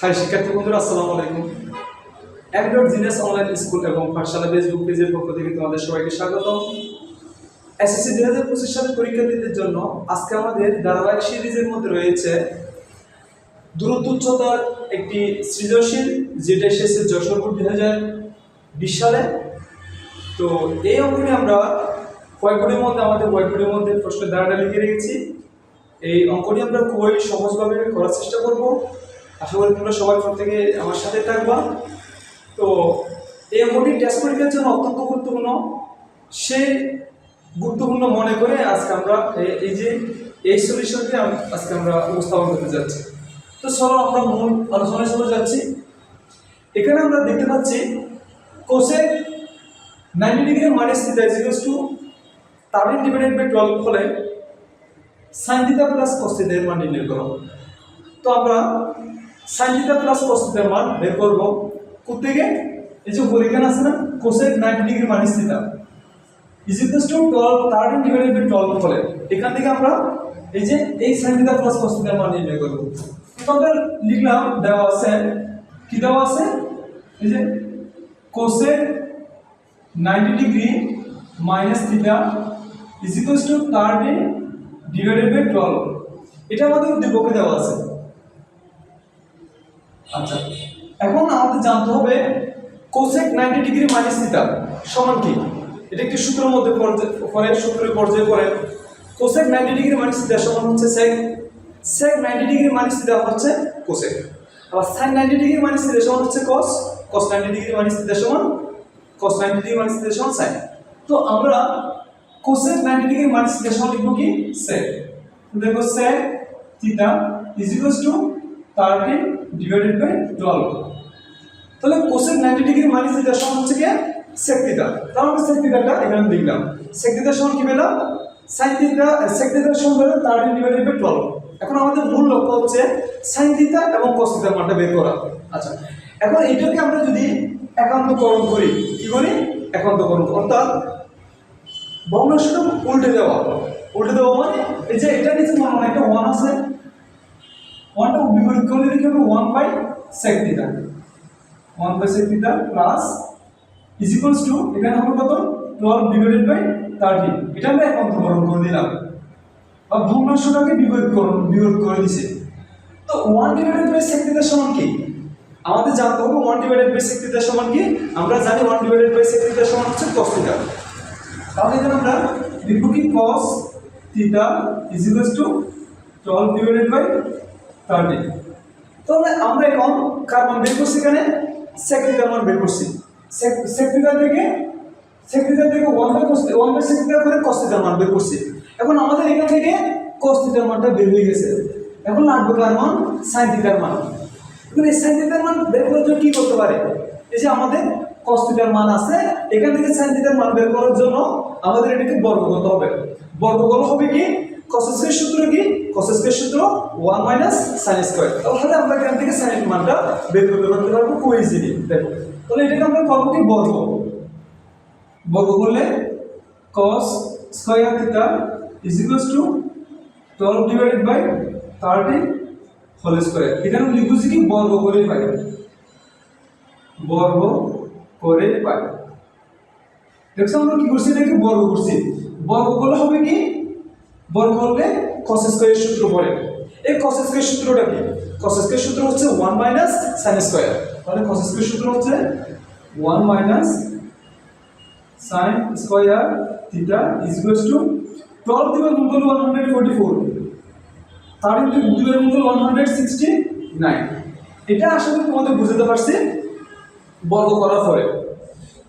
High শিক্ষার্থী বন্ধুরা, আসসালামু আলাইকুম। একডট জিনিয়াস অনলাইন স্কুল এবং পাঠশালা ফেসবুক পেজের পক্ষ থেকে তোমাদের সবাইকে স্বাগত এসএসসি দুই হাজার পঁচিশ সালের পরীক্ষার্থীদের জন্য আজকে আমাদের ধারাবাহিক সিরিজের মধ্যে রয়েছে দূরত্ব উচ্চতার একটি সৃজনশীল যেটা এসেছে যশোরপুর দুই হাজার বিশ সালে। তো এই অঙ্কটি আমরা হোয়াইটবোর্ডের মধ্যে, আমাদের হোয়াইটবোর্ডের মধ্যে প্রশ্নের ধারাটা লিখে রেখেছি। এই অঙ্কটি আমরা খুবই সহজভাবে করার চেষ্টা করব। আশা করি তোমরা সবাই প্রত্যেকে আমার সাথে থাকবা। তো এই অঙ্কটি টেস্ট পরীক্ষার জন্য অত্যন্ত গুরুত্বপূর্ণ। সে গুরুত্বপূর্ণ মনে করে আজকে আমরা এই যে এই সলিউশনটি আজকে আমরা উপস্থাপন করতে যাচ্ছি। তো চলো আমরা মূল আলোচনায় চলে যাচ্ছি। এখানে আমরা দেখতে পাচ্ছি cosec ninety degree minus theta is to thirteen divided by twelve হলে sine theta plus cos theta এর মান নির্ণয় করো। তো আমরা সাইন থিটা প্লাস কস থিটার মান বের করব। কোথেকে এই যে উপর এখানে আছে না cosec ninety degree minus theta is equals to twelve thirteen divided by twelve হলে এখান থেকে আমরা এই যে এই সাইন থিটা প্লাস কস থিটার মান নির্ণয় করব। তো আমরা লিখলাম, দেওয়া আছে, কি দেওয়া আছে? এই যে cosec 90 degree minus theta is equals to thirty divided by twelve এটা আমাদের উদ্দীপকে দেওয়া আছে। আচ্ছা। এখন আমাদের জানতে হবে কোসেক 90 ডিগ্রি মাইনাস থিটা সমান কি? এটা একটি সূত্রের মধ্যে পরে সূত্রের পর্যায়ে পড়ে। কোসেক 90 ডিগ্রি মাইনাস থিটা সমান হচ্ছে sec sec 90 degree minus theta হচ্ছে কোসেক আবার সাইন 90 ডিগ্রি মাইনাস থিটা সমান হচ্ছে cos cos 90 degree minus theta সমান, cos 90 ডিগ্রি মাইনাস থিটা সমান sin তো আমরা cosec 90 ডিগ্রি মাইনাস থিটা সমান লিখব কি? তো দেখো sec theta is equals to 13 divided by 12 তাহলে cosec 90 ডিগ্রি মাইনাস থিটা সমান হচ্ছে কি sec থিটা তাহলে আমরা sec থিটাটা এখানে লিখলাম sec থিটা সমান কি পেলাম? sin থিটা sec থিটা সমান পেলাম 13 ডিভাইডেড বাই 12 এখন আমাদের মূল লক্ষ্য হচ্ছে sin থিটা এবং cos থিটার মানটা বের করা। আচ্ছা এখন এটাকে আমরা যদি একান্তকরণ করি, কি করি? একান্তকরণ অর্থাৎ ভগ্নাংশটা উল্টে দেওয়া। উল্টে দেওয়া মানে এই যে এটা নিচে মনে হয় একটা ওয়ান আছে ওয়ানটা বিপরীত করলে লিখে হবে one by sec theta one by sec theta plus is equals to এখানে হবে কত? টুয়েলভ ডিভাইডেড বাই থার্টি এটা আমরা একান্তকরণ করে দিলাম। বা ভগ্নাংশটাকে বিপরীত করণ বিপরীত করে দিছে। তো ওয়ান ডিভাইডেড বাই সেক থিটার সমান কি? আমাদের জানতে হবে ওয়ান ডিভাইডেড বাই সেক থিটার সমান কি? আমরা জানি ওয়ান ডিভাইডেড বাই সেক থিটার সমান হচ্ছে cos থিটা তাহলে এখানে আমরা লিখব কি? cos theta is to 12 divided by 30 তাহলে আমরা এখন কার মান বের করছি এখানে থিটার মান বের করছি। থিটা থেকে থিটা থেকে 1 বাই cos 1 বাই থিটা করে থিটার মান বের করছি। এখন আমাদের এখান থেকে থিটার মানটা বের হয়ে গেছে। এখন লাগবে কার মান sin মান এখন এই থিটার মান বের করার জন্য কি করতে পারে? এই যে আমাদের থিটার মান আছে, এখান থেকে থিটার মান বের করার জন্য আমাদের এটাকে বর্গ করতে হবে। বর্গ করা হবে কি? Cos স্কয়ার সূত্র কি? cos স্কয়ার সূত্র 1 মাইনাস sin স্কয়ার তাহলে আমরা এখান থেকে sin এর মানটা বের করতে পারব খুব ইজিলি দেখো, তাহলে এটাকে আমরা করব কি বর্গ বর্গ করলে cos square theta is equals to 12 divided by 30 whole square এখানে লিখুছি কি? বর্গ করে পাই। বর্গ করে পাই। দেখছ আমরা কি করছি এটাকে বর্গ করছি। বর্গ করলে হবে কি? বর্গ করলে cos স্কয়ারের সূত্র পড়ে এই cos স্কয়ার সূত্রটা কি? cos স্কয়ার সূত্র হচ্ছে 1 মাইনাস sin স্কয়ার তাহলে cos স্কয়ার সূত্র হচ্ছে 1 minus sin square theta is equals to 12 দিবার গুণ করলে 144 তার কিন্তু দুইয়ের মূল ওয়ান হান্ড্রেড সিক্সটি নাইন এটা আসলে তোমাদের বুঝতে পারছি। বর্গ করার পরে।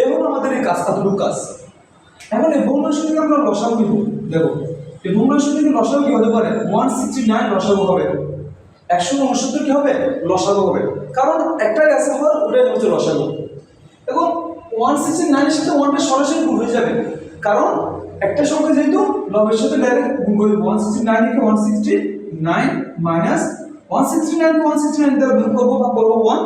এই হলো আমাদের এই কাজ এতটুকু কাজ এখন এই ভগ্নাংশ থেকে আমরা লসাগু নিব দেখো, এই ভগ্নাংশ থেকে লসাগু কি হতে পারে? ওয়ান সিক্সটি নাইন লসাগু হবে। একশো উনসত্তর কি হবে? লসাগু হবে। কারণ একটাই আছে হওয়ার ওটাই হচ্ছে রসাগো এবং ওয়ান সিক্সটি নাইনের সাথে ওয়ানটা সরাসরি গুণ হয়ে যাবে। কারণ একটা সংখ্যা যেহেতু, লবের সাথে ডাইরেক্ট গুণ করবে one sixty নাইনকে one sixty nine minus one sixty nine one sixty nine দ্বারা গুণ করব বা করব ওয়ান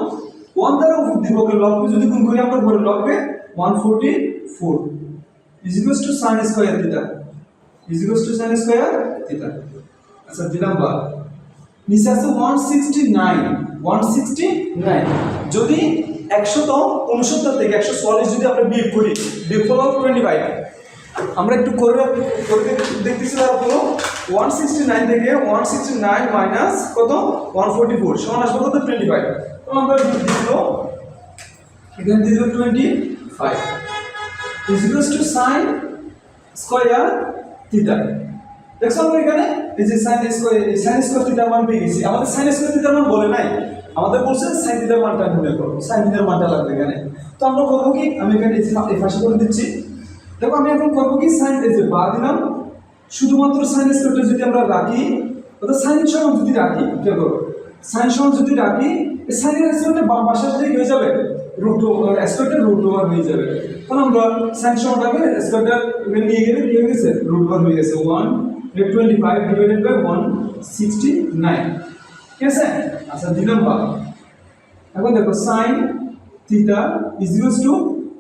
ওয়ান দ্বারা দিব লবকে যদি গুণ করি, আমরা ঘরে লবকে one forty four is equals to sine square theta is equals to sine square theta আচ্ছা দিলাম বা নিচে আছে one sixty nine one sixty nine যদি একশত উনসত্তর থেকে একশো চল্লিশ যদি আমরা বিয়োগ করি, বিয়োগ করব টোয়েন্টি ফাইভ আমরা একটু করে করে দেখতেছি তারপর ওয়ান সিক্সটি নাইন থেকে ওয়ান সিক্সটি নাইন মাইনাস কত? ওয়ান ফোরটি ফোর সমান আসবে কত? টোয়েন্টি ফাইভ তো আমরা দিয়ে দিল দিল twenty five is equals to sine square theta দেখছ আমরা এখানে, এই যে সাইন স্কোয়ার সাইন স্কোয়ার থিটার মান পেয়ে গেছি। আমাদের সাইন স্কোয়ার থিটার মান বলে নাই। আমাদের বলছে সাইন থিটার মানটা নির্ণয় করো। সাইন থিটার মানটা লাগবে এখানে। তো আমরা করব কি? আমি এখানে এই পাশে করে দিচ্ছি। দেখো, আমি এখন করব কি? সাইন এই যে বা দিলাম। শুধুমাত্র সাইন স্কোয়ারটা যদি আমরা রাখি, অর্থাৎ সাইন সমান যদি রাখি করব সাইন সমান যদি রাখি সাইনের স্কোয়ারটা বাম পাশে আসলে হয়ে যাবে। রুট স্কোয়ারটা রুট ওভার হয়ে যাবে। তাহলে আমরা সাইন সমান স্কোয়ারটা এখানে নিয়ে গেলে কি হয়ে গেছে? রুট ওভার হয়ে গেছে। One twenty five divided by one sixty nine ঠিক আছে? আচ্ছা দিলাম বা এখন দেখো sine theta is equals to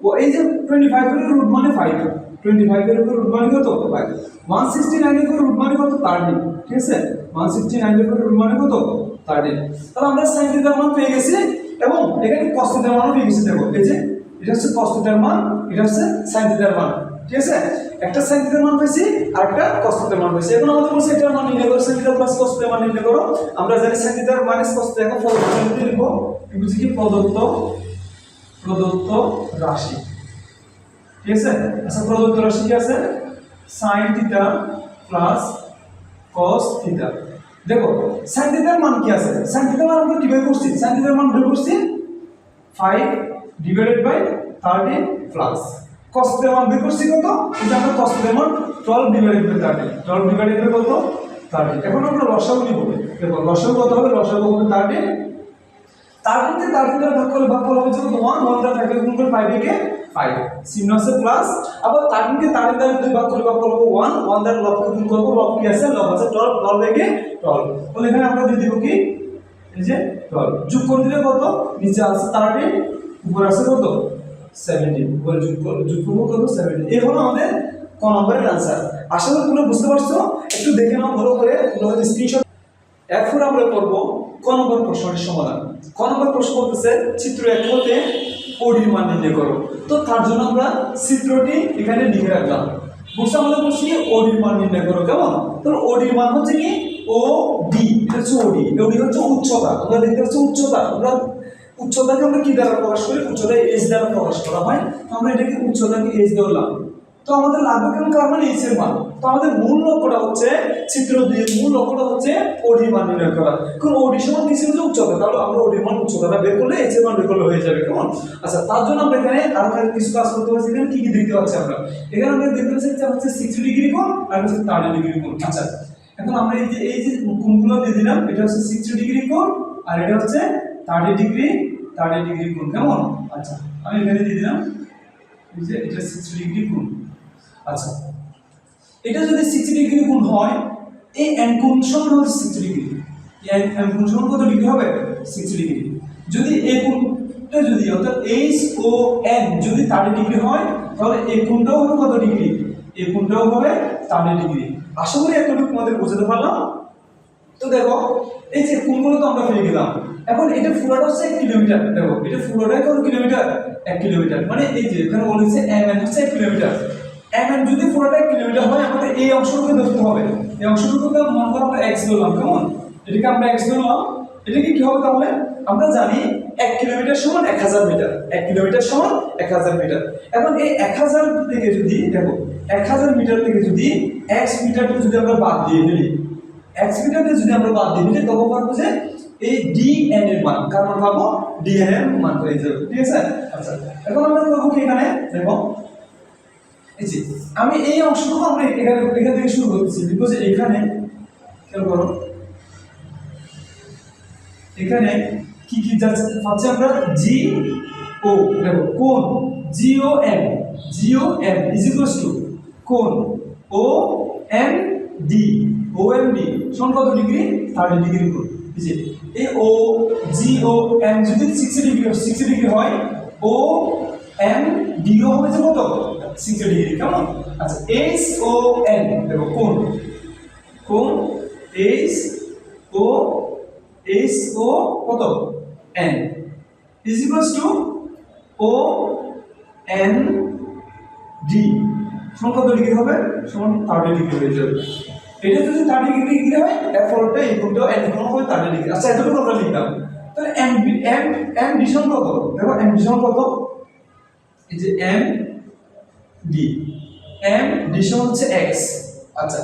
ও, এই যে টোয়েন্টি ফাইভ এর রুট মানে ফাইভ টোয়েন্টি ফাইভ এর উপর রুট মানে কত? ফাইভ ওয়ান সিক্সটি নাইনের উপর রুট মানে কত? থার্টিন ঠিক আছে? ওয়ান সিক্সটি নাইনের উপর রুট মানে কত? থার্টিন তাহলে আমরা সাইন থিটার মান পেয়ে গেছি এবং এখানে কস থিটার মানও গেছি দেখো এই যে, এটা হচ্ছে থিটার মান, এটা হচ্ছে সাইন থিটার মান। ঠিক আছে? একটা সাইন থিটার মান পেয়েছি আর একটা থিটার মান পেয়েছি। এখন আমাদের বলছে এটার মান নির্ণয় করো সাইন থিটার প্লাস থিটার মান নির্ণয় করো। আমরা জানি সাইন থিটার মাইনাস কস থিটা এখন প্রদত্ত লিখব? বুঝি কি? প্রদত্ত প্রদত্ত রাশি। ঠিক আছে? আচ্ছা প্রদত্ত রাশি কি আছে? সাইন প্লাস কস থিটা দেখো সাইন মান কি আছে? সাইন মান আমরা কীভাবে করছি? সাইন মান বের করছি five divided by thirteen plus cos থিটার মান বের করছি কত? এটা আমরা কস থিটার মান twelve divided by thirteen twelve divided by কত? থার্টিন এখন আমরা লসাগু নিব। দেখো, লসাগু কত হবে? লসাগু হবে থার্টিন তার মধ্যে তার ভিতরে ভাগ করলে ভাগ করলে হচ্ছে ওয়ান ওয়ানটা থাকবে গুণ করে ফাইভ একে ফাইভ চিহ্ন প্লাস আবার তার মধ্যে তার দ্বারা যদি ভাগ করলে ভাগ করব ওয়ান ওয়ান দ্বারা লবকে গুণ করব। লব কি আছে? লব আছে টুয়েলভ টুয়েলভ একে টুয়েলভ তাহলে এখানে আমরা দিয়ে দিব কি? এই যে টুয়েলভ যোগ করে দিলে কত? নিচে আছে থার্টিন উপরে আছে কত? সেভেন্টিন উপরে যোগ যোগ করব কত? সেভেন্টিন এই হলো আমাদের ক নম্বরের আনসার আশা করি তোমরা বুঝতে পারছ। একটু দেখে নাও ভালো করে। তোমরা স্ক্রিনশট এখন আমরা করব ক নম্বর প্রশ্নের সমাধান। ক নম্বর প্রশ্ন বলতেছে, চিত্র এক হতে ওডির মান নির্ণয় করো। তো তার জন্য আমরা চিত্রটি এখানে লিখে রাখলাম। বলছে আমাদের বলছি ওডির মান নির্ণয় করো, কেমন? তো ওডির মান হচ্ছে কি? ও ডি, এটা হচ্ছে ওডি ওডি হচ্ছে উচ্চতা। আমরা দেখতে পাচ্ছি উচ্চতা। আমরা উচ্চতাকে আমরা কি দ্বারা প্রকাশ করি? উচ্চতা এস দ্বারা প্রকাশ করা হয়। আমরা এটাকে উচ্চতাকে এস ধরলাম। তো আমাদের লাগবে কেন কার? মানে এইচের মান। তো আমাদের মূল লক্ষ্যটা হচ্ছে চিত্র দিয়ে মূল লক্ষ্যটা হচ্ছে ওডি মান নির্ণয় করা। কারণ ওডি সমান কি ছিল উচ্চতা? তাহলে আমরা ওডি মান উচ্চতাটা বের করলে এইচের মান বের করলে হয়ে যাবে, কেমন? আচ্ছা তার জন্য আমরা এখানে আরও কিছু কাজ করতে পারছি। এখানে কি কি দেখতে পাচ্ছি আমরা? এখানে আমরা দেখতে পাচ্ছি হচ্ছে সিক্সটি ডিগ্রি কোণ আর হচ্ছে থার্টি ডিগ্রি কোণ। আচ্ছা এখন আমরা এই যে এই যে কোণগুলো দিয়ে দিলাম, এটা হচ্ছে সিক্সটি ডিগ্রি কোণ আর এটা হচ্ছে থার্টি ডিগ্রি থার্টি ডিগ্রি কোণ, কেমন? আচ্ছা আমি এখানে দিয়ে দিলাম। এটা সিক্সটি ডিগ্রি কোণ। আচ্ছা। এটা যদি সিক্সটি ডিগ্রি গুণ হয় এই কোণ সমান হচ্ছে সিক্সটি ডিগ্রি কোণ সমান কত ডিগ্রি হবে? সিক্সটি ডিগ্রি যদি এই কোণটা যদি, অর্থাৎ এইচ ও এন যদি থার্টি ডিগ্রি হয়, তাহলে এই কোণটাও হবে কত ডিগ্রি এই কোণটাও হবে থার্টি ডিগ্রি আশা করি এতটুকু তোমাদের বোঝাতে পারলাম। তো দেখো, এই যে কোনগুলো তো আমরা পেয়ে গেলাম। এখন এটা পুরোটা হচ্ছে এক কিলোমিটার দেখো, এটা পুরোটাই কত কিলোমিটার এক কিলোমিটার মানে এই যে এখানে বলেছে এম এন হচ্ছে এক কিলোমিটার এম এন যদি পুরোটা কিলোমিটার হয় আমাদের এই অংশটুকু ধরতে হবে। এই অংশটুকুকে মনে করো আমরা এক্স ধরলাম, কেমন? এটাকে আমরা এক্স ধরলাম। এটাকে কি হবে তাহলে? আমরা জানি এক কিলোমিটার সমান এক হাজার মিটার। এক কিলোমিটার সমান এক হাজার মিটার। এখন এই এক হাজার থেকে যদি, দেখো, এক হাজার মিটার থেকে যদি এক্স মিটারটা যদি আমরা বাদ দিয়ে ফেলি এক্স মিটারকে যদি আমরা বাদ দিই দিলে তখন পারব যে এই ডিএন এর মান। কারণ পাবো? ডিএন এর মান। হয়ে যাবে ঠিক আছে? আচ্ছা এখন আমরা করব কি এখানে? দেখো আমি এই অংশটুকু আমরা এখানে এখান থেকে শুরু করতেছি বিকজ এখানে, খেয়াল করো, এখানে কি কি যাচ্ছে পাচ্ছি আমরা? জি ও দেখো কোন G O M G O M is to কোন O M D O M D সমান কত ডিগ্রি থার্টি ডিগ্রি কোণ যে, এই ও জি ও এম যদি সিক্সটি ডিগ্রি সিক্সটি ডিগ্রি হয় ও এম ডি ও হবে যে কত? সিক্সটি ডিগ্রি, কেমন? আচ্ছা এইচ ও এন দেখো, কোন? কোন? এইচ ও এইচ ও কত? N is equals to O N D সমান কত ডিগ্রি হবে? সমান থার্টি ডিগ্রি হয়ে যাবে। এটা যদি থার্টি ডিগ্রি ডিগ্রি হয়? এই কোণটাও এন কোণ হবে থার্টি ডিগ্রি। আচ্ছা এতটুকু আমরা লিখলাম। তাহলে এম এম এম ডি সমান কত? দেখো এম ডি সমান কত? এই যে এম ডি এম ডি হচ্ছে এক্স আচ্ছা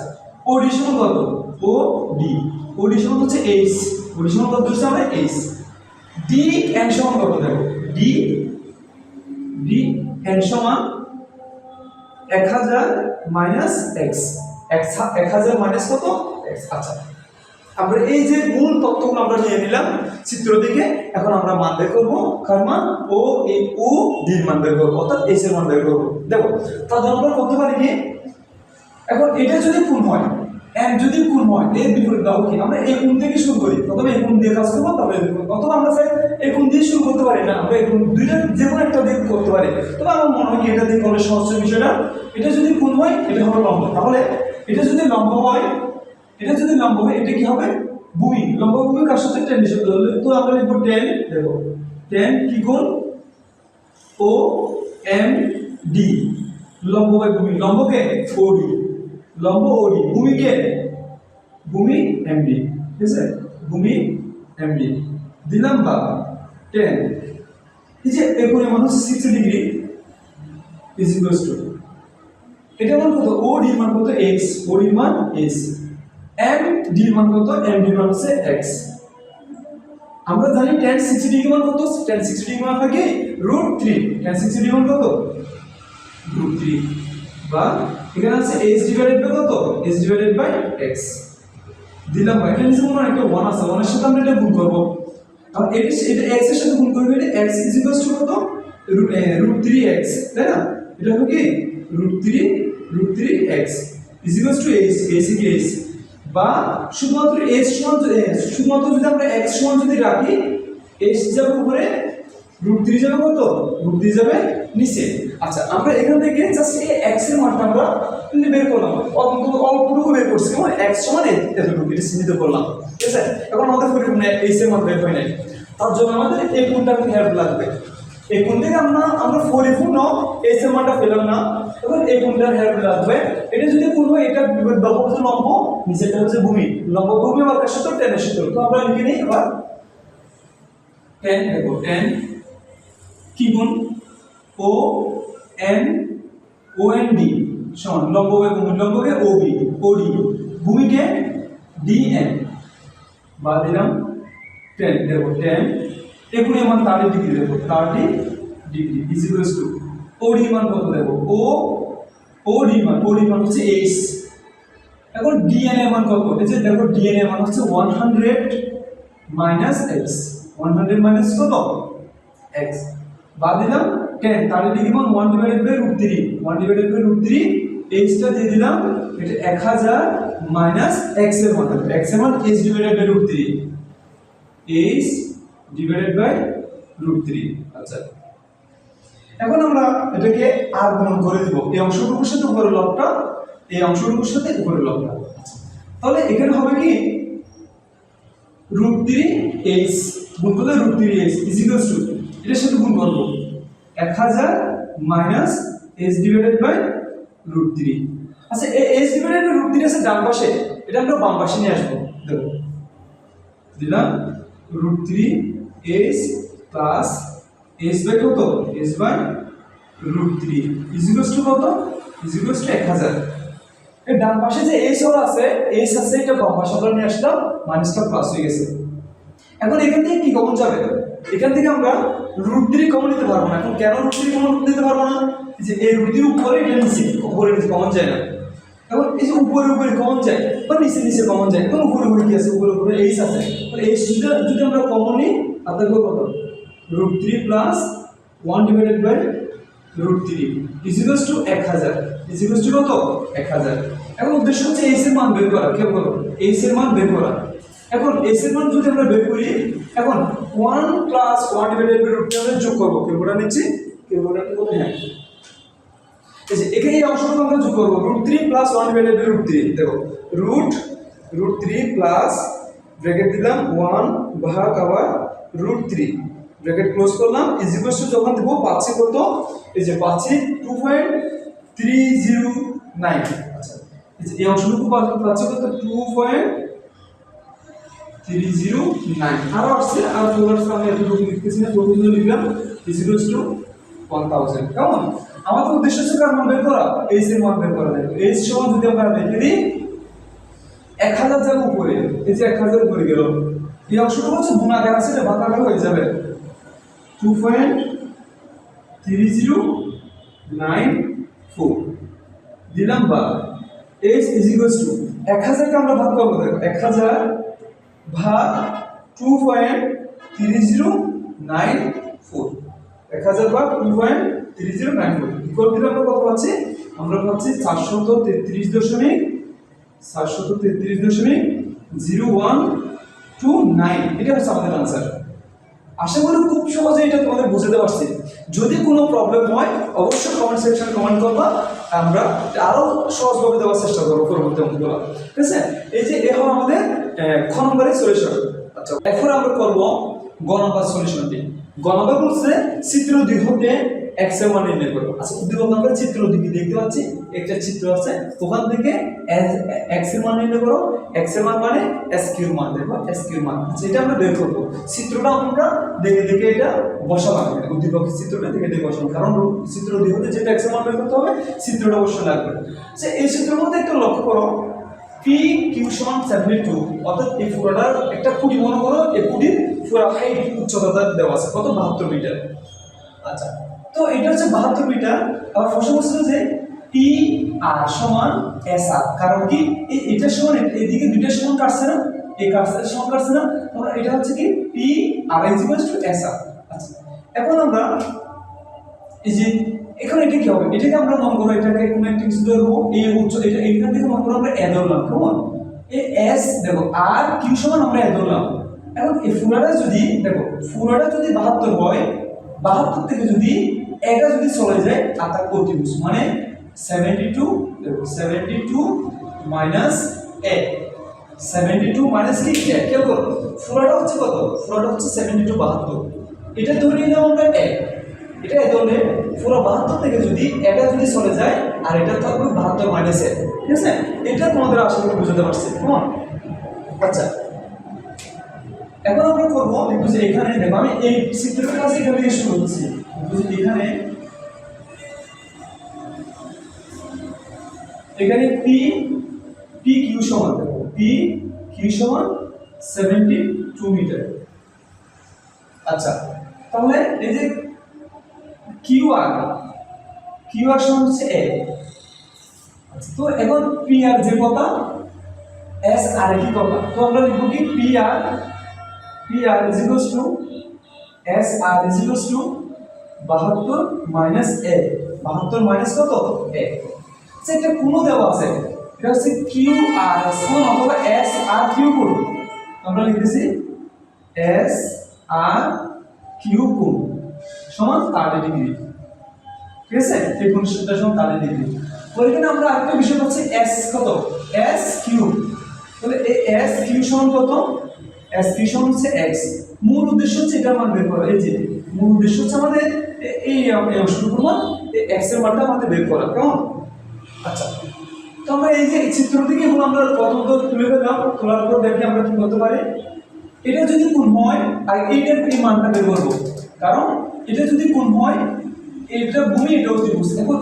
ও ডি কত? ও ডি ও ডি সমান হচ্ছে এইচ ও ডি কত হচ্ছে আমরা এইচ ডি এন সমান কত দেখো? ডি ডি এন সমান এক হাজার মাইনাস এক্স এক হাজার মাইনাস কত? এক্স আচ্ছা আমরা এই যে মূল তথ্যগুলো আমরা নিয়ে নিলাম চিত্র দিকে, এখন আমরা মান বের করব, কার মান? ও, এই ও, ডির মান বের করব, অর্থাৎ এস এর মান বের করব। দেখো, তার জন্য আমরা করতে পারি কি? এখন এটা যদি কোন হয় এম যদি কোন হয়, এর বিপরীত দাও কি? আমরা এই কোণ থেকে শুরু করি। প্রথমে এই কোণ দিয়ে কাজ করব কোণ। অথবা আমরা চাই এই কোণ দিয়ে শুরু করতে পারি না, আমরা এই কোণ দুইটা যে কোনো একটা দিক করতে পারি। তবে আমার মনে হয় কি, এটা দিয়ে করলে সহজ বিষয়টা। এটা যদি কোন হয়, এটা হবে লম্ব। তাহলে এটা যদি লম্ব হয় এটা যদি লম্ব হয়, এটা কি হবে? ভূমি। লম্ব ভূমি কার সাথে টেন হিসেবে ধরলে তো আমরা লিখব টেন দেখো টেন কি কোণ ও এম ডি লম্ব বাই ভূমি। লম্ব কে? লম্বকে ওডি লম্ব ওডি ভূমিকে ভূমি এমডি ঠিক আছে? ভূমি এমডি দিলাম বা? টেন এই যে এমন হচ্ছে sixty degree is equals to এটা মান কত? ও ডি মান কত? এক্স ও ডি মান এক্স এম ডি মান কত? এম ডি মান হচ্ছে এক্স আমরা জানি tan 60 ডিগ্রি মান কত? tan 60 ডিগ্রি মান থাকে রুট থ্রি tan 60 ডিগ্রি মান কত? রুট থ্রি বা এখানে আছে h ডিভাইডেড বাই কত? h ডিভাইডেড বাই x দিলাম ভাই। এখানে মনে হয় একটা 1 আছে। 1 এর সাথে আমরা এটা গুণ করব। তাহলে এটা এটা x এর সাথে গুণ করবে। এটা x কত? রুট রুট থ্রি এক্স তাই না? এটা হবে কি? Root three root three X বা শুধুমাত্র এইচ সমান যদি শুধুমাত্র যদি আমরা এক্স সমান যদি রাখি এইচ যাবে উপরে রুট থ্রি যাবে কত? রুট থ্রি যাবে নিচে। আচ্ছা আমরা এখান থেকে জাস্ট এই এক্সের মানটা আমরা বের করলাম। অল্প, অল্পটুকু বের করছি। কেমন? এক্স সমান এতটুকু এটা চিহ্নিত করলাম। ঠিক আছে? এখন আমাদের পরিমাণে এইচ এর মান বের হয় নাই। তার জন্য আমাদের এই কোনটা হেল্প লাগবে? এই কোণ থেকে আমরা আমরা পরিপূর্ণ এইচ এর মানটা পেলাম না। এখন এই কোণটার হেল্প লাগবে। এটা যদি হয় এটা হচ্ছে লম্ব নিচেটা হচ্ছে ভূমি। লম্ব ভূমি আবার কার সূত্র টেনের সূত্র। তো আমরা লিখে নিই এবার। টেন দেখো টেন কি গুণ? O N O N D সমান লম্বকে লম্বকে ও বি ও ডি ভূমিকে ডি এন বা দিলাম টেন দেখো টেন এগুলি আমার থার্টি ডিগ্রি দেখো thirty degree is equals to O D মান কত দেখো ও ও ডি মান ও ডি মান হচ্ছে এইচ এখন ডিএনএ মান কত? এই যে দেখো ডিএনএ মান হচ্ছে one hundred minus X one hundred minus কত? এক্স বাদ দিলাম টেন তাহলে ডিগ্রি মান one divided by root three one divided by root three এইচটা দিয়ে দিলাম, এটা এক হাজার মাইনাস এক্সের মান এক্সের মান H divided by root three H divided by root three আচ্ছা। এখন আমরা এটাকে আর গুণ করে দিব। এই অংশটুকুর সাথে উপরের লবটা, এই অংশটুকুর সাথে উপরের লবটা। তাহলে এখানে হবে কি? রুট থ্রি এইচ গুণ করলে root three H is equals to এটার সাথে গুণ করব। এক হাজার minus H divided by root three আচ্ছা এই H divided by root three আছে ডান পাশে। এটা আমরা বাম পাশে নিয়ে আসব। দেখো। দিলাম। Root three H plus H by কত? H by root three ইজিকোস to কত? ইজিকোস টু এক হাজার। এই ডান পাশে যে এইচ হল আছে এইচ আছে, এটা বাম পাশে আমরা নিয়ে আসলাম মাইনাসটা প্লাস হয়ে গেছে। এখন এখান থেকে কি কমন যাবে? এখান থেকে আমরা রুট থ্রি কমন নিতে পারব না। এখন কেন রুট থ্রি কমন নিতে পারব না? যে এই রুট থ্রি উপরে, এটা নিচে, উপরে নিচে কমন যায় না। এখন এই যে উপরে উপরে কমন যায়, বা নিচে নিচে কমন যায়, এখন উপরে উপরে কি আছে? উপরে উপরে এইচ আছে। যদি যদি আমরা কমন নিই আপনার কত? Root three plus one divided by root three equals to এক হাজার। ইজিকালস টু কত? এক হাজার। এখন উদ্দেশ্য হচ্ছে এইচ এর মান বের করা কেউ বলো এইচ এর মান বের করা। এখন এইচ এর মান যদি আমরা বের করি, এখন one plus one divided by root আমরা যোগ করব। কেউ বলে নিচ্ছি। কেউ বলে কত? হ্যাঁ। এখানে এই অংশটুকু আমরা যোগ করব। Root three plus one divided by root three দেখো root root three plus bracket দিলাম ওয়ান ভাগ আবার রুট থ্রি ব্র্যাকেট ক্লোজ করলাম ইজ ইকুয়ালস টু যখন দেবো, পাচ্ছি কত? এই যে পাচ্ছি two point three zero nine আচ্ছা এই এই অংশটুকু পাচ্ছি কত? Two point three zero nine আসছে, আর আসছে আমি এতটুকু লিখতেছি না, প্রথমে লিখলাম টু ওয়ান থাউজেন্ড কেমন? আমাদের উদ্দেশ্য হচ্ছে কার মান বের করা? এইচ এর মান বের করা। দেখো এইচ সমান যদি আমরা লিখে এক হাজার উপরে, এই যে এক হাজার উপরে গেল এই অংশটা হচ্ছে গুণাকার আছে ভাগাকার হয়ে যাবে। Two point three zero nine four দিলাম বা এইচ ইজ ইকুয়ালস টু এক হাজারকে আমরা ভাগ করব, দেখো, এক হাজার ভাগ two point three zero nine four এক হাজার ভাগ two point three zero nine four equal দিলে কত পাচ্ছি? আমরা পাচ্ছি চারশত তেত্রিশ দশমিক, সাতশত তেত্রিশ দশমিক জিরো ওয়ান টু নাইন, এটা হচ্ছে আমাদের আনসার আশা করি খুব সহজে এটা তোমাদের বুঝতে পারছি। যদি কোনো প্রবলেম হয়, অবশ্যই কমেন্ট সেকশনে কমেন্ট করবা। আমরা আরও সহজভাবে দেওয়ার চেষ্টা করব পরবর্তী অঙ্কগুলো। ঠিক আছে? এই যে এ হলো আমাদের খ সলিউশন আচ্ছা এখন আমরা করব গ সলিউশনটি। গ বলছে চিত্র দুই হতে এক্সের মান নির্ণয় করব আচ্ছা উদ্দীপক আমরা চিত্র দুটি দেখতে পাচ্ছি? একটা চিত্র আছে, ওখান থেকে এক্সের মান নির্ণয় করো। এক্স মান মানে এস কিউর মান, দেখো এস কিউর মান। আচ্ছা এটা আমরা বের করব। চিত্রটা আমরা দেখে দেখে এটা বসালাম উদ্দীপকের চিত্রটা দেখে দেখে বসালাম কারণ চিত্র দুই যেটা এক্স মান বের করতে হবে, চিত্রটা অবশ্যই লাগবে। আচ্ছা এই চিত্রের মধ্যে একটু লক্ষ্য করো পি কিউ সমান সেভেন্টি টু অর্থাৎ এই পুরোটার একটা কুড়ি, মনে করো এই কুড়ির পুরো হাইট উচ্চতা দেওয়া আছে, কত বাহাত্তর মিটার। আচ্ছা তো এটা হচ্ছে বাহাত্তর মিটার। আবার প্রশ্ন করছিল যে পি আর সমান এস আর। কারণ কি? এটার সমান এ- এদিকে দুইটার সমান কাটছে না, এই কাটছে, সমান কাটছে না তোমরা এটা হচ্ছে কি? আর টু আচ্ছা এখন আমরা এই যে, এখানে এটা কি হবে? এটাকে আমরা মনে করো এটাকে কোনো একটা কিছু এটা থেকে মনে করো আমরা এ ধরলাম এই এস দেখো আর কিউ সমান আমরা এ এখন যদি, দেখো, ফুলাটা যদি বাহাত্তর হয়, বাহাত্তর থেকে যদি এটা যদি চলে যায়, আর তার মানে সেভেন্টি টু দেখো two minus A seventy two minus কি এ কেউ করো ফুলাটা হচ্ছে কত? ফুলাটা হচ্ছে সেভেন্টি টু বাহাত্তর। এটা ধরে আমরা এক এটা পুরো বাহাত্তর থেকে যদি এটা যদি চলে যায়, আর এটা থাকবে বাহাত্তর মাইনাসে ঠিক আছে? এটা তোমাদের আশা করি বুঝতে পারছি। কেমন আচ্ছা। এখন আমরা করব এখানে, দেখো আমি এই চিত্রটার কাছে এখান থেকে শুরু করছি। এখানে এখানে পি পি কিউ সমান পি কিউ সমান সেভেন্টি টু মিটার আচ্ছা তাহলে এই যে কিউ আর কিউ আর সমান হচ্ছে এ আচ্ছা, তো এখন পি আর যে কথা এস আর কি কথা তো আমরা লিখব কি P R P R is equals to S R is equals to বাহাত্তর মাইনাস এ বাহাত্তর মাইনাস কত? এ এটা কোনো দেওয়া আছে। এটা হচ্ছে কিউ আর সমান অথবা এস আর কিউ কোণ। আমরা লিখতেছি এস আর কিউ কোণ সমান থার্টি ডিগ্রি ঠিক আছে? এই কোণটা সমান থার্টি ডিগ্রি ওইখানে আমরা আরেকটা বিষয় পাচ্ছি এস কত? এস কিউ তাহলে এই এস কিউ সমান কত? এস কিউ সমান হচ্ছে এক্স মূল উদ্দেশ্য হচ্ছে এটা মান বের করা, এই যে মূল উদ্দেশ্য হচ্ছে আমাদের এই অংশটুকুর এই এক্সের মানটা আমাদের বের করা। কেমন? আচ্ছা তো আমরা এই যে চিত্র থেকে এগুলো আমরা প্রথমত তুলে ফেললাম তোলার পর দেখে আমরা কি করতে পারি। এটা যদি কোন হয়, আর এইটার এই মানটা বের কারণ এটা যদি কোন হয়, এটা ভূমি, এটা অতিভুজ। এখন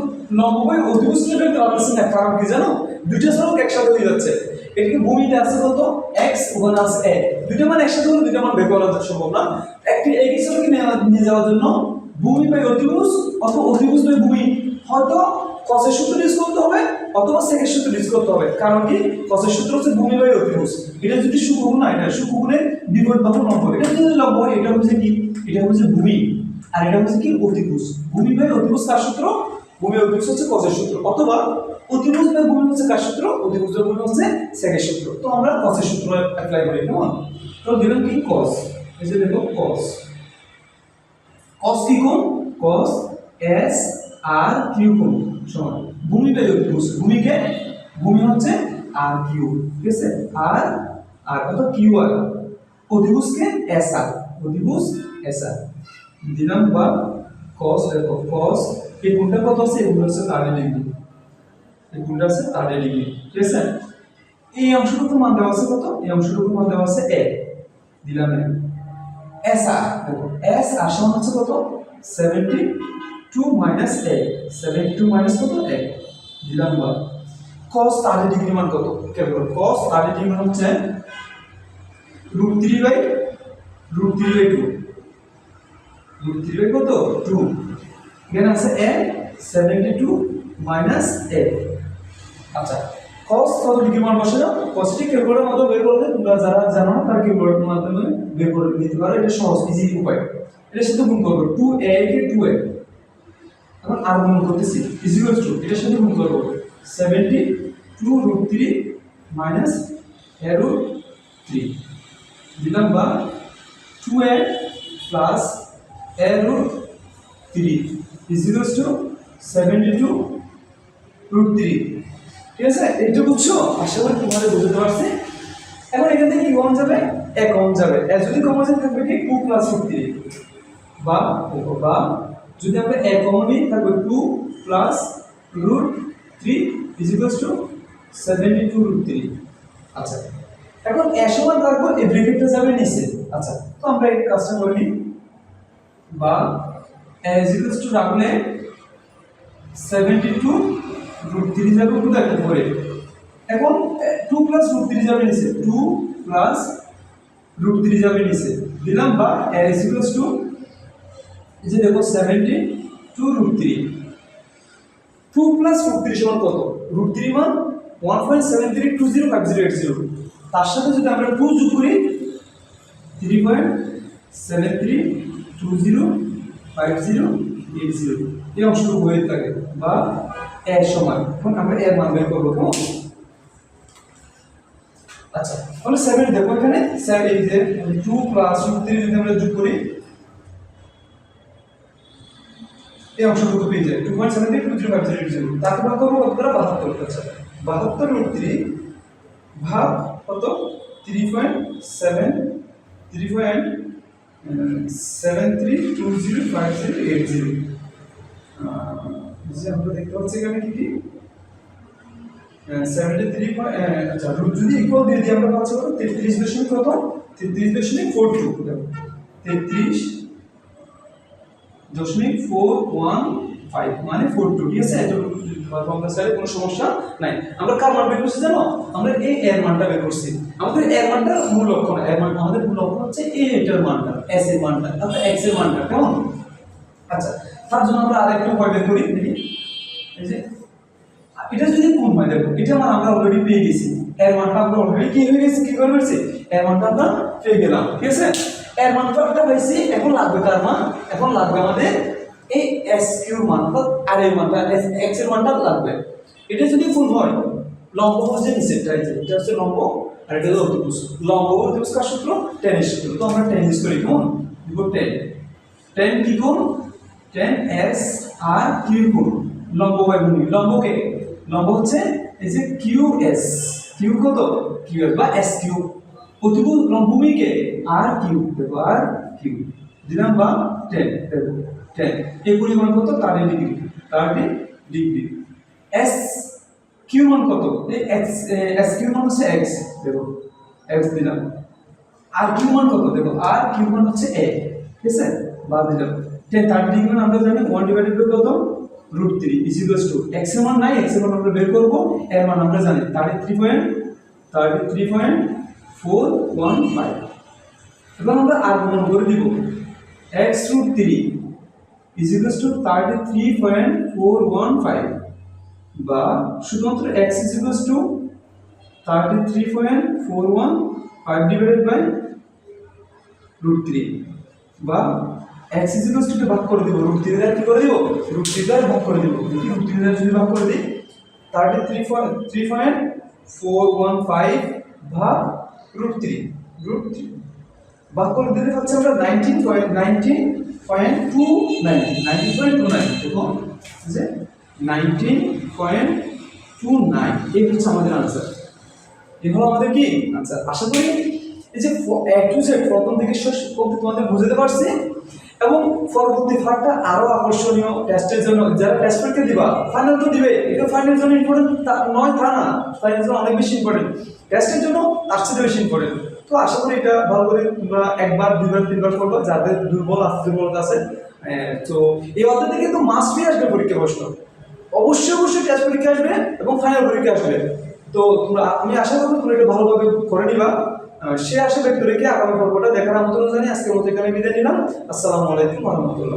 অতিভুজটা বের করা না কারণ কি জানো? দুইটা সড়ক একসাথে হয়ে যাচ্ছে। এটাকে ভূমিতে আছে কত? এক্স ওখানে আছে এ দুইটা মান একসাথে হলে দুইটা মান বের করা সম্ভব না। একটি একই সড়কে নিয়ে যাওয়ার জন্য ভূমি বাই অতিভুজ অথবা অতিভুজ বাই ভূমি। হয়তো কসের সূত্র ইউজ করতে হবে অথবা সেকের সূত্র ইউজ করতে হবে। কারণ কি? কসের সূত্র হচ্ছে ভূমি বাই এটা যদি সুকুগুণ না এটা সুকুগুণের বিপরীত বাহু লম্ব এটা যদি লম্ব হয়, এটা হচ্ছে কি? এটা হচ্ছে ভূমি। আর এটা হচ্ছে কি? অতিভুজ। ভূমি বাই কার সূত্র? ভূমি অতিভুজ হচ্ছে কসের সূত্র। অথবা অতিভুজ বাই ভূমি হচ্ছে কার সূত্র? অতিভুজ ভূমি হচ্ছে সেকের সূত্র। তো আমরা কসের সূত্র অ্যাপ্লাই করি, কেমন? তো দিলাম কি? কস এই যে দেখো কস কস কি কোণ কস এস আর কিউ কোণ সমান। ভূমিটা যদি বুঝ ভূমিকে, ভূমি হচ্ছে আর কিউ, ঠিক আছে? আর আর কত? Q R. অধিভুজকে এস আর অধিভুজ এস আর দিলাম বা কস দেখো কস এই কোণটা কত আছে? এই কোণটা হচ্ছে থার্টি ডিগ্রি। এই কোণটা আছে থার্টি ডিগ্রি, ঠিক আছে? এই অংশটুকু মান দেওয়া আছে কত? এই অংশটুকু মান দেওয়া আছে এ দিলাম এস আর দেখো এস আর সমান হচ্ছে কত? Seventy two minus A seventy two minus কত? এ দিলাম বা কস থার্টি ডিগ্রি মান কত? কেবল কস থার্টি ডিগ্রি মান হচ্ছে root three by root three by two root three by কত? টু এখানে আছে A seventy two minus A আচ্ছা cos কত ডিগ্রি মান বসে না cosটি ক্যালকুলেটরের মাধ্যমে বের করলে তোমরা যারা জানো না তারা ক্যালকুলেটরের মাধ্যমে বের করে নিতে পারো। এটা সহজ ইজি উপায়। এটার সাথে গুণ করব। টু এ কে টু এ এখন আর গুণ করতেছি। ইজিক্যাল টু এটার সাথে গুণ করব। Seventy two root three minus A root three দিলাম বা two A plus A root three equal to seventy two root three ঠিক আছে? এইটা বুঝছ? আশা করি তোমাদের বুঝতে পারছি। এখন এখান থেকে কি কমন যাবে? এক কমন যাবে। এ যদি কমন যায়, থাকবে কি টু প্লাস রুট থ্রি বা বা যদি আমরা এক কমন নিই, থাকবে two plus root three is equals to seventy two root three আচ্ছা এখন এ সমান রাখব, এই ব্রেকেটটা যাবে নিচে আচ্ছা তো আমরা এই কাজটা করে নিই। বা ইজ ইকুয়ালস টু রাখলে সেভেন্টি টু রুট থ্রি যাবে টু একটা ধরে, এখন টু প্লাস রুট থ্রি যাবে নিচে টু প্লাস রুট থ্রি যাবে নিচে, দিলাম বা এর ইজ ইকুয়ালস টু এই যে দেখো seventy two root three two plus root three সমান কত? রুট থ্রি মান one point seven three two zero five zero eight zero তার সাথে যদি আমরা টু যোগ করি three point seven three two zero five zero eight zero এই অংশটুকু হয়ে থাকে বা এর সমান। এখন আমরা এর মান বের করব আচ্ছা তাহলে সেভেন দেখো এখানে সেভেন টু প্লাস থ্রি যদি আমরা যোগ করি এই অংশটুকু পেয়ে যায়। Two point seven two zero five zero zero তাকে ভাগ করব কত? বাহাত্তর আচ্ছা। বাহাত্তর রুট থ্রি ভাগ কত? Three point seven three point seven three two zero five zero eight zero যে আমরা দেখতে পাচ্ছি এখানে কি কি? সেভেন্টি থ্রি আচ্ছা রুট যদি ইকুয়াল দিয়ে দিই, আমরা পাচ্ছি কত? তেত্রিশ দশমিক কত? তেত্রিশ দশমিক ফোর টু তেত্রিশ দশমিক ফোর ওয়ান ফাইভ মানে ফোর টু ঠিক আছে? কোনো সমস্যা নাই। আমরা কার মান বের করছি জানো? আমরা এই এর মানটা বের করছি। আমাদের এর মানটা মূল লক্ষ্য না এর মান আমাদের মূল লক্ষ্য হচ্ছে এই এটার মানটা এস এর মানটা তারপর এক্সের মানটা, কেমন? আচ্ছা তার জন্য আমরা আরেকটা উপায় বের করি, দেখি। এটা যদি কোন হয় দেখো, এটা মান আমরা অলরেডি পেয়ে গেছি। এর মানটা আমরা অলরেডি কি হয়ে গেছে? কি করে ফেলছি এর মানটা আমরা পেয়ে গেলাম, ঠিক আছে? এর মানটা একটা পাইছি এখন লাগবে তার মান, এখন লাগবে আমাদের এই এস কিউর মান, অর্থাৎ আর এর মানটা এক্সের মানটা লাগবে। এটা যদি ফুল হয়, লম্ব হচ্ছে নিচেরটা যে এটা হচ্ছে লম্ব, আর এটা হচ্ছে অতিভুজ। লম্ব অতিভুজ কার সূত্র? টেনের সূত্র। তো আমরা টেন ইউজ করি দিব টেন টেন কি কোণ টেন এস আর কিউ কোণ লম্ব বাই ভূমি লম্বকে লম্ব হচ্ছে এই যে কিউ এস কিউ কত? কিউ এস বা এস কিউ অতিভুজ ভূমিকে আর কিউ দেখো আর কিউ দিলাম বা টেন দেখো টেন এই পরিমাণ কত? Thirty degree thirty degree S Q মান কত? এক্স এস কিউ মান হচ্ছে এক্স দেখো এক্স দিলাম আর কিউ মান কত? দেখো, আর কিউ মান হচ্ছে এ ঠিক আছে? বা দিলাম। টেন থার্টি ডিগ্রি মানে আমরা জানি ওয়ান ডিভাইডেড বাই কত? Root three is equals to এক্সের মান নাই এক্সের মান আমরা বের করব। এর মান আমরা জানি thirty three point thirty three point four one five এবার আমরা আর মান করে দিব। X root three is equals to thirty three point four one five বা শুধুমাত্র X is equals to thirty three point four one five divided by root three বা X is equals টুকে ভাগ করে দিব? রুট থ্রি দ্বারা কি করে দিব? রুট থ্রি দ্বারা ভাগ করে দিব। রুট থ্রি দ্বারা যদি ভাগ করে দিই thirty three point three point four one five ভাগ রুট থ্রি রুট থ্রি ভাগ করে দিলে হচ্ছে আমরা nineteen point nineteen point two nine nineteen point two nine দেখুন যে নাইনটিন পয়েন্ট টু নাইন এই হচ্ছে আমাদের আনসার এই হলো আমাদের কি? আনসার আশা করি এই যে এক টু জেড প্রথম থেকে শেষ পর্যন্ত তোমাদের বুঝতে পারছি। এবং পরবর্তী ভাগটা আরও আকর্ষণীয় টেস্টের জন্য। যারা টেস্ট পরীক্ষা দিবা ফাইনাল তো দিবে এটা ফাইনাল জন্য ইম্পর্টেন্ট নয় তা না ফাইনাল জন্য অনেক বেশি ইম্পর্টেন্ট টেস্টের জন্য তার চেয়ে বেশি ইম্পর্টেন্ট তো আশা করি এটা ভালো করে তোমরা একবার, দুইবার, তিনবার করব, যাদের দুর্বল আছে। দুর্বলতা আছে তো এই অধ্যায় থেকে তো মাস ফি আসবে পরীক্ষা প্রশ্ন। অবশ্যই অবশ্যই টেস্ট পরীক্ষা আসবে এবং ফাইনাল পরীক্ষা আসবে। তো তোমরা, আমি আশা করব তোমরা এটা ভালোভাবে করে নিবা। সে আশা ব্যক্ত রেখে আগামী পর্বটা দেখার আমন্ত্রণ জানিয়ে আজকের মতো এখানে বিদায় নিলাম। আসসালামু আলাইকুম রহমতুল্লাহ।